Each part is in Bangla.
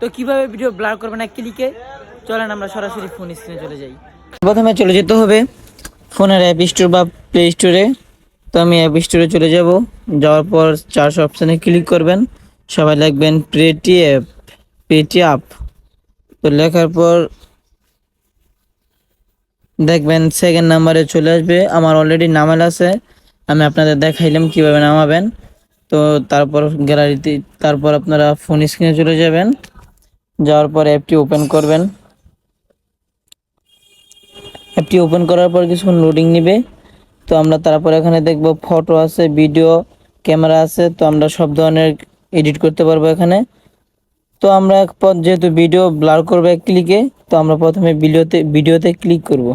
তো কীভাবে ভিডিও ব্লার করবেন এক ক্লিকে চলেন আমরা সরাসরি ফোন স্ক্রিনে চলে যাই। প্রথমে চলে যেতে হবে ফোনের অ্যাপ স্টোর বা প্লে স্টোরে তো আমি অ্যাপ স্টোরে চলে যাব। যাওয়ার পর চার্জ অপশানে ক্লিক করবেন। সবাই লিখবেন পেটি অ্যাপ পেটি অ্যাপ তো লেখার পর দেখবেন সেকেন্ড নাম্বারে চলে আসবে। আমার অলরেডি নামাল আছে। আমি আপনাদের দেখাইলাম কীভাবে নামাবেন। তো তারপর গ্যালারিতে তারপর আপনারা ফোন স্ক্রিনে চলে যাবেন। যাওয়ার পর অ্যাপটি ওপেন করবেন। অ্যাপটি ওপেন করার পর কিছুক্ষণ লোডিং নেবে। তো আমরা তারপর এখানে দেখব ফটো আছে ভিডিও ক্যামেরা আছে, তো আমরা সব ধরনের এডিট করতে পারব এখানে। তো আমরা এক যেহেতু ভিডিও ব্লার করব এক ক্লিকে তো আমরা প্রথমে ভিডিওতে ভিডিওতে ক্লিক করব।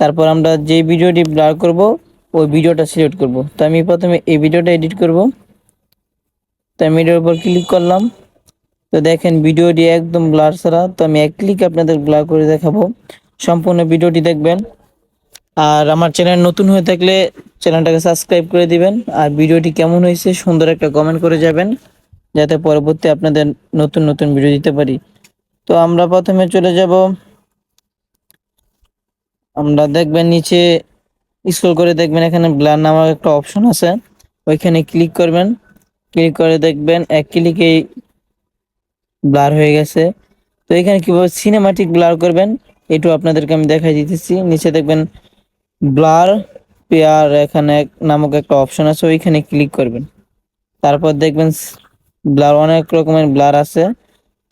তারপর আমরা যে ভিডিওটি ব্লার করব, ওই ভিডিওটা সিলেক্ট করব। তো আমি প্রথমে এই ভিডিওটা এডিট করব। তো আমি এটার উপর ক্লিক করলাম। তো দেখেন ভিডিওটি একদম ব্লার ছাড়া, তো আমি এক ক্লিক আপনাদের ব্লার করে দেখাবো। সম্পূর্ণ ভিডিওটি দেখবেন। আর আমার চ্যানেল নতুন হয়ে থাকলে চ্যানেলটাকে সাবস্ক্রাইব করে দিবেন। আর ভিডিওটি কেমন হয়েছে সুন্দর একটা কমেন্ট করে যাবেন, যাতে পরবর্তী আপনাদের নতুন নতুন ভিডিও দিতে পারি। তো আমরা প্রথমে চলে যাব। আমরা দেখবেন নিচে স্ক্রল করে দেখবেন এখানে ব্লার নামক একটা অপশন আছে। ওইখানে ক্লিক করবেন। ক্লিক করে দেখবেন, এক ক্লিকেই ব্লার হয়ে গেছে। তো এখানে কীভাবে সিনেমাটিক ব্লার করবেন, এটু আপনাদেরকে আমি দেখাই দিতেছি। নিচে দেখবেন ব্লার পেয়ার এখানে নামক একটা অপশন আছে, ওইখানে ক্লিক করবেন। তারপর দেখবেন ব্লার অনেক রকমের ব্লার আছে।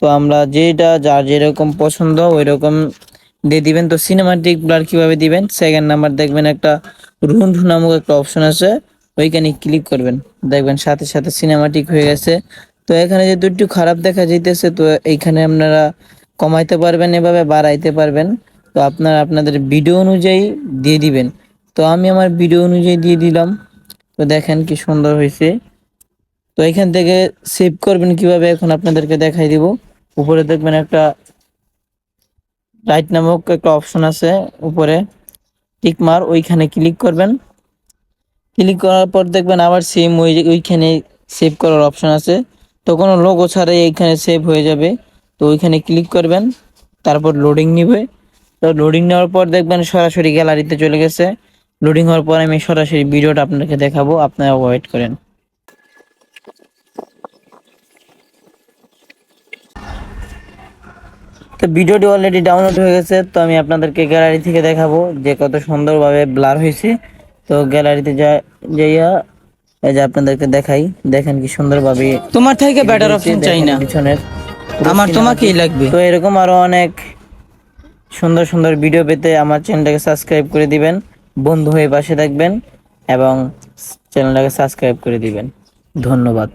তো আমরা যেটা, যার যেরকম পছন্দ ওই রকম দিয়ে দিবেন। তো সিনেমাটিক ব্লার কীভাবে দিবেন সেকেন্ড নাম্বার দেখবেন একটা রুন্ড নামক একটা অপশন আছে, ওইখানে ক্লিক করবেন। দেখবেন সাথে সাথে সিনেমাটিক হয়ে গেছে। তো এখানে যে দুটো খারাপ দেখা যাইতেছে, তো এইখানে আপনারা কমাইতে পারবেন, এভাবে বাড়াইতে পারবেন। তো আপনারা আপনাদের ভিডিও অনুযায়ী দিয়ে দিবেন। তো আমি আমার ভিডিও অনুযায়ী দিয়ে দিলাম। তো দেখেন কি সুন্দর হয়েছে তো এখান থেকে সেভ করবেন কীভাবে, এখন আপনাদেরকে দেখাই দিব। উপরে দেখবেন একটা রাইট নামক একটা অপশন আছে উপরে। টিকমার ওইখানে ক্লিক করবেন। ক্লিক করার পর দেখবেন আবার সেম ওই ওইখানে সেভ করার অপশন আছে। তো কোনো লোগো ছাড়াই এইখানে সেভ হয়ে যাবে। তো ওইখানে ক্লিক করবেন, তারপর লোডিং নিবে। তো লোডিং নেওয়ার পর দেখবেন সরাসরি গ্যালারিতে চলে গেছে। লোডিং হওয়ার পর আমি সরাসরি ভিডিওটা আপনাকে দেখাবো, আপনারা ওয়েট করেন। তো ভিডিওটি অলরেডি ডাউনলোড হয়ে গেছে, তো আমি আপনাদেরকে গ্যালারি থেকে দেখাবো যে কত সুন্দরভাবে ব্লার হয়েছে। তো গ্যালারিতে যা যাইয়া এই যে আপনাদেরকে দেখাই দেখেন কি সুন্দরভাবে তোমার থেকে বেটার অপশন চাই না। পিছনের আমার তোমাকেই লাগবে। তো এরকম আরও অনেক সুন্দর সুন্দর ভিডিও পেতে আমার চ্যানেলটাকে সাবস্ক্রাইব করে দিবেন বন্ধু হয়ে পাশে থাকবেন এবং চ্যানেলটাকে সাবস্ক্রাইব করে দিবেন। ধন্যবাদ।